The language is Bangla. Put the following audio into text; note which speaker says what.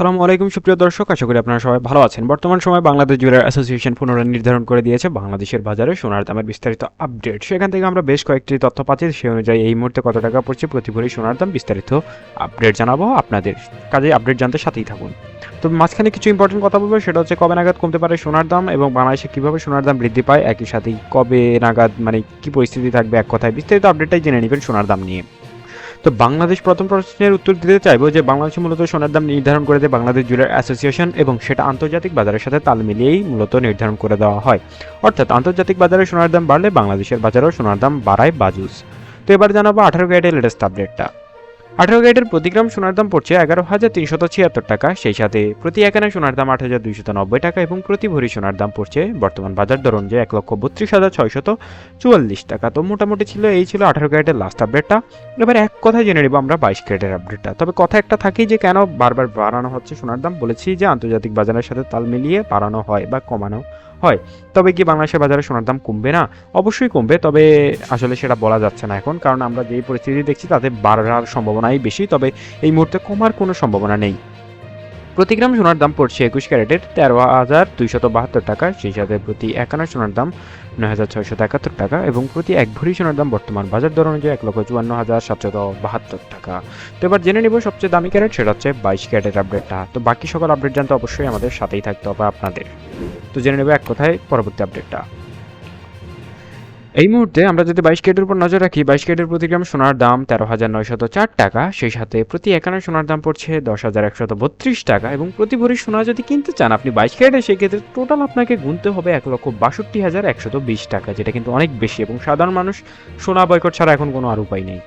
Speaker 1: সালামু আলাইকুম, সুপ্রিয় দর্শক, আশা করি আপনারা সবাই ভালো আছেন। বর্তমান সময় বাংলাদেশ জুয়েলার অ্যাসোসিয়েশন পুনরায় নির্ধারণ করে দিয়েছে বাংলাদেশের বাজারে সোনার দামের বিস্তারিত আপডেট। সেখান থেকে আমরা বেশ কয়েকটি তথ্য পাচ্ছি সেই অনুযায়ী এই মুহূর্তে কত টাকা পড়ছে প্রতি ভরি সোনার দাম বিস্তারিত আপডেট জানাব আপনাদের কাজে আপডেট জানতে সাথেই থাকুন। তো মাঝখানে কিছু ইম্পর্টেন্ট কথা বলব, সেটা হচ্ছে কবে নাগাদ কমতে পারে সোনার দাম এবং বাংলাদেশে কীভাবে সোনার দাম বৃদ্ধি পায়, একই সাথেই কবে নাগাদ মানে কী পরিস্থিতি থাকবে এক কথায় বিস্তারিত আপডেটটাই জেনে নেবেন সোনার দাম নিয়ে। তো বাংলাদেশ প্রথম প্রশ্নের উত্তর দিতে চাইব যে, বাংলাদেশে মূলত সোনার দাম নির্ধারণ করে দেয় বাংলাদেশ জুয়েলার অ্যাসোসিয়েশন এবং সেটা আন্তর্জাতিক বাজারের সাথে তাল মিলিয়েই মূলত নির্ধারণ করে দেওয়া হয়। অর্থাৎ আন্তর্জাতিক বাজারে সোনার দাম বাড়লে বাংলাদেশের বাজারেও সোনার দাম বাড়ায় বাজুস। তো এবার জানাব আঠারো গ্রেডের লেটেস্ট আপডেটটা আঠারো গ্রেডের প্রতি গ্রাম সোনার দাম পড়ছে এগারো হাজার তিনশত ছিয়াত্তর টাকা। সেই সাথে প্রতি একানা সোনার দাম আট হাজার দুইশত নব্বই টাকা এবং প্রতি ভরি সোনার দাম পড়ছে বর্তমান বাজার দর অনুযায়ী এক লক্ষ বত্রিশ হাজার ছয়শত চুয়াল্লিশ টাকা। তো মোটামুটি ছিল, এই ছিল আঠারো গ্রেডের লাস্ট আপডেটটা এবার এক কথা জেনে নেব আমরা বাইশ গ্রেডের আপডেটটা তবে কথা একটা থাকেই যে কেন বারবার বাড়ানো হচ্ছে সোনার দাম? বলেছি যে আন্তর্জাতিক বাজারের সাথে তাল মিলিয়ে বাড়ানো হয় বা কমানো হয়। তবে কি বাংলাদেশের বাজারে সোনার দাম কমবে না? অবশ্যই কমবে, তবে আসলে সেটা বলা যাচ্ছে না এখন, কারণ আমরা যেই পরিস্থিতি দেখছি তাতে বাড়ার সম্ভাবনাই বেশি, তবে এই মুহূর্তে কমার কোনো সম্ভাবনা নেই। প্রতি গ্রাম সোনার দাম পড়ছে একুশ ক্যারেটের তেরো হাজার দুইশত বাহাত্তর টাকা। সেই সাথে প্রতি একানা সোনার দাম নয় হাজার ছয়শত একাত্তর টাকা এবং প্রতি এক ভরি সোনার দাম বর্তমান বাজার দর অনুযায়ী এক লক্ষ চুয়ান্ন হাজার সাতশত বাহাত্তর টাকা। তো এবার জেনে নিব সবচেয়ে দামি ক্যারেট, সেটা হচ্ছে বাইশ ক্যারেটের আপডেটটা তো বাকি সকল আপডেট জানতে অবশ্যই আমাদের সাথেই থাকতে হবে আপনাদের। তো জেনে নেব এক কথায় পরবর্তী আপডেটটা এই মুহূর্তে আমরা যদি বাইশ কেটের উপর নজর রাখি, বাইশ কেটের প্রতি গ্রাম সোনার দাম তেরো হাজার নয়শত চার টাকা, সেই সাথে প্রতি একানা সোনার দাম পড়ছে দশ হাজার একশত বত্রিশ টাকা এবং প্রতি ভরি সোনা যদি কিনতে চান, আপনি বাইশ কেটে সেক্ষেত্রে টোটাল আপনাকে গুনতে হবে এক লক্ষ বাষট্টি হাজার একশত বিশ টাকা, যেটা কিন্তু অনেক বেশি এবং সাধারণ মানুষ সোনা বয়কট ছাড়া এখন কোনো আর উপায় নেই।